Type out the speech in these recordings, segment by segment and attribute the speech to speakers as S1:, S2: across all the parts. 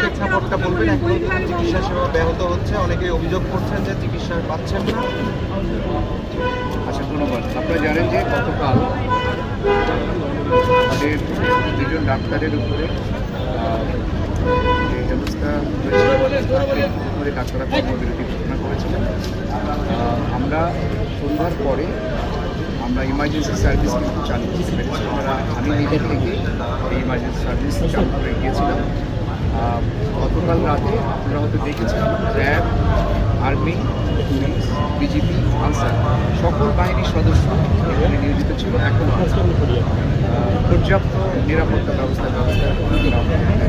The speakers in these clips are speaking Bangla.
S1: প্রেক্ষাপটটা
S2: অবস্থাটা
S1: বলবেন এখন চিকিৎসা সেবা ব্যাহত হচ্ছে অনেকে অভিযোগ করছেন যে চিকিৎসা পাচ্ছেন না।
S3: আচ্ছা ধন্যবাদ। আপনারা জানেন যে গতকাল আমাদের দুজন ডাক্তারের উপরে ব্যবস্থা ডাক্তাররা কর্মবিরতি ঘোষণা করেছিলেন। আমরা সন্ধ্যার পরে আমরা ইমার্জেন্সি সার্ভিস কিন্তু চালু করতে পেরেছি। আমরা আমি নিজে থেকে এই ইমার্জেন্সি সার্ভিস চালু করে গিয়েছিলাম। গতকাল রাতে আপনারা হয়তো দেখেছেন RAB, army, police BJP Ansar, সকল বাহিনীর সদস্য এখানে নিয়োজিত ছিল। এখন পর্যাপ্ত নিরাপত্তা ব্যবস্থা ব্যবস্থা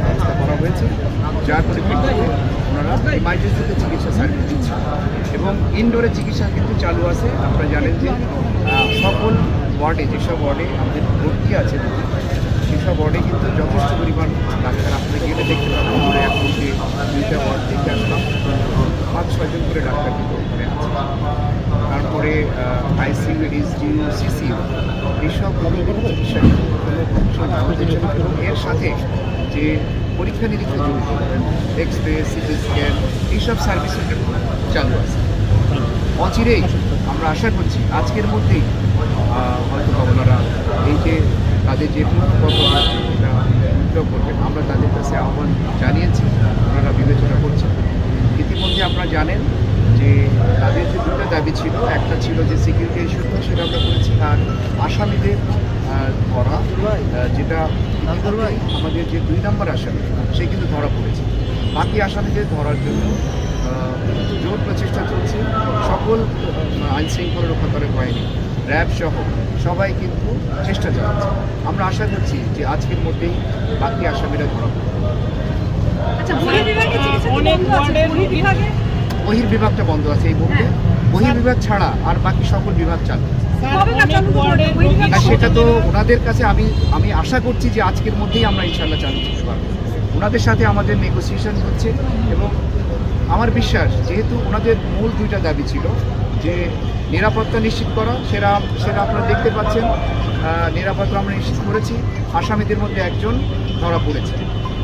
S3: ব্যবস্থা করা হয়েছে। যার পরিপ্রেক্ষিতে ইমার্জেন্সিতে চিকিৎসা সার্ভিস দিচ্ছে। এবং ইনডোরে চিকিৎসা কিন্তু চালু আছে। আপনারা জানেন যে সকল ওয়ার্ডে, যেসব ওয়ার্ডে আমাদের ভর্তি আছে, সেসব ওয়ার্ডে কিন্তু যথেষ্ট পরিমাণ ডাক্তার আপনি গেলে দেখতে পাবেন। আমরা এখন যে দুইটা ওয়ার্ড থেকে আসলাম। পাঁচ ছয়জন করে ডাক্তার কিন্তু ওখানে আছে। তারপরে আইসিইউ এইচডিউ সিসিউ এইসব চিকিৎসা। এর সাথে যে পরীক্ষা নিরীক্ষা জড়িত এক্স রে সিটি স্ক্যান এইসব সার্ভিস চালু আছে। অচিরেই আমরা আশা করছি আজকের মধ্যেই হয়তো ওনারা এই যে তাদের যে আছে এটা উদ্যোগ করবেন আমরা তাদের কাছে আহ্বান জানিয়েছি, ওনারা বিবেচনা করছেন। ইতিমধ্যে আপনারা জানেন দাবি ছিল একটা ছিল যে সিকিউরিটি ইস্যুতে সেটা আমরা করেছি। আর আসামিদের ধরা যেটা আমাদের যে দুই নম্বর আসামি সে কিন্তু ধরা পড়েছে। বাকি আসামিদের ধরার জন্য জোর প্রচেষ্টা চলছে। সকল আইন শৃঙ্খলা রক্ষাকারী বাহিনী র্যাব সহ সবাই কিন্তু চেষ্টা চালাচ্ছে। আমরা আশা করছি যে আজকের মধ্যেই বাকি আসামিরা ধরা পড়বে।
S2: কি
S4: অনেক
S2: বন্ধ আছে
S3: বহির্বিভাগটা বন্ধ আছে এই মুহূর্তে।
S2: হ্যাঁ।
S3: বহির্বিভাগ ছাড়া আর বাকি সকল বিভাগ চালু। আর সেটা তো ওনাদের কাছে আমি আমি আশা করছি যে আজকের মধ্যেই আমরা ইনশাল্লাহ চালু করতে পারব। ওনাদের সাথে আমাদের নেগোসিয়েশন হচ্ছে এবং আমার বিশ্বাস যেহেতু ওনাদের মূল দুইটা দাবি ছিল যে নিরাপত্তা নিশ্চিত করা সেটা সেটা আপনারা দেখতে পাচ্ছেন নিরাপত্তা আমরা নিশ্চিত করেছি। আসামিদের মধ্যে একজন ধরা পড়েছে।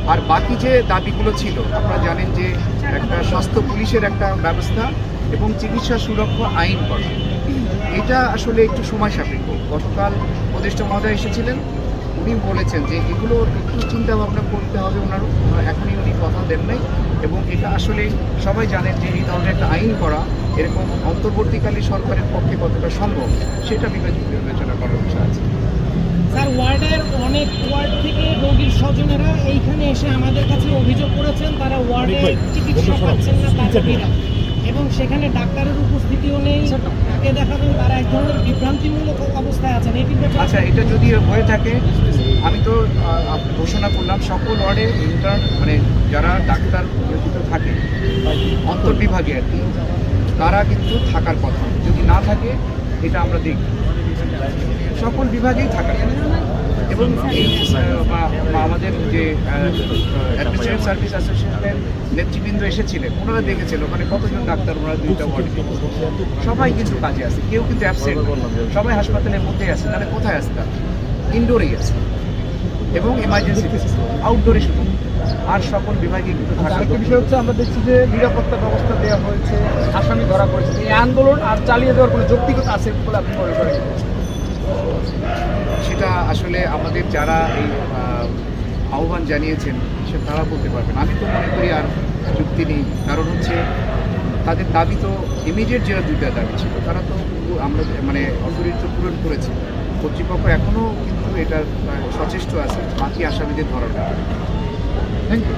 S3: আর বাকি যে দাবিগুলো ছিল, আপনারা জানেন যে একটা স্বাস্থ্য পুলিশের একটা ব্যবস্থা এবং চিকিৎসা সুরক্ষা আইন করা। এটা আসলে একটু সময় সাপেক্ষ। গতকাল উপদেষ্টা মহোদয় এসেছিলেন, উনি বলেছেন যে এগুলো একটু চিন্তা ভাবনা করতে হবে ওনার এখনই উনি কথা দেন নাই এবং এটা আসলে সবাই জানেন যে এই ধরনের একটা আইন করা এরকম অন্তর্বর্তীকালীন সরকারের পক্ষে কতটা সম্ভব, সেটা বিবেচ- বিবেচনা করার বিষয় আছে।
S4: স্যার, ওয়ার্ডের অনেক ওয়ার্ড স্বজনেরা এইখানে এসে আমাদের কাছে অভিযোগ করেছেন তারা ওয়ার্ডে চিকিৎসা পাচ্ছেন না তার রোগীরা এবং সেখানে ডাক্তারের উপস্থিতিও নেই তাকে দেখাবেন তারা এক ধরনের বিভ্রান্তিমূলক অবস্থায় আছেন। ব্যাপারে
S3: আচ্ছা এটা যদি হয়ে থাকে আমি তো ঘোষণা করলাম সকল ওয়ার্ডে ইন্টার্ন মানে যারা ডাক্তার নিয়োজিত থাকে অন্তর্বিভাগে আর কি তারা কিন্তু থাকার কথা। যদি না থাকে এটা আমরা দেখব। সকল বিভাগেই থাকার কথা। এবং আমাদের যে অ্যাডমিনিস্ট্রেটিভ সার্ভিস অ্যাসোসিয়েশনের নেতৃবৃন্দ এসেছিলেন ওনারা দেখেছেন ওখানে কতজন ডাক্তার ওনারা দুইটা ওয়ার্ডে সবাই কিন্তু কাজে আছে কেউ কিন্তু অ্যাবসেন্ট সবাই হাসপাতালের মধ্যেই আছে তাহলে কোথায় আসতে ইনডোরেই আছে। এবং ইমার্জেন্সি আউটডোরে শুধু। আর সকল বিভাগে কিন্তু
S5: আরেকটা বিষয় হচ্ছে আমরা দেখছি যে নিরাপত্তা ব্যবস্থা দেওয়া হয়েছে আসামি ধরা পড়েছে। এই আন্দোলন আর চালিয়ে দেওয়ার কোনো যৌক্তিকতা আছে বলে আপনি মনে করেন?
S3: সেটা আসলে আমাদের যারা এই আহ্বান জানিয়েছেন, সে তারা বলতে পারবেন। আমি তো মনে করি আর যুক্তি নেই। কারণ হচ্ছে, তাদের দাবি তো ইমিডিয়েট যেটা দুইটা দাবি ছিল, তারা তো আমরা মানে অথরিটি পূরণ করেছে। কর্তৃপক্ষ এখনও কিন্তু এটা সচেষ্ট আছে, বাকি আসামিদের ধরার
S5: থ্যাংক ইউ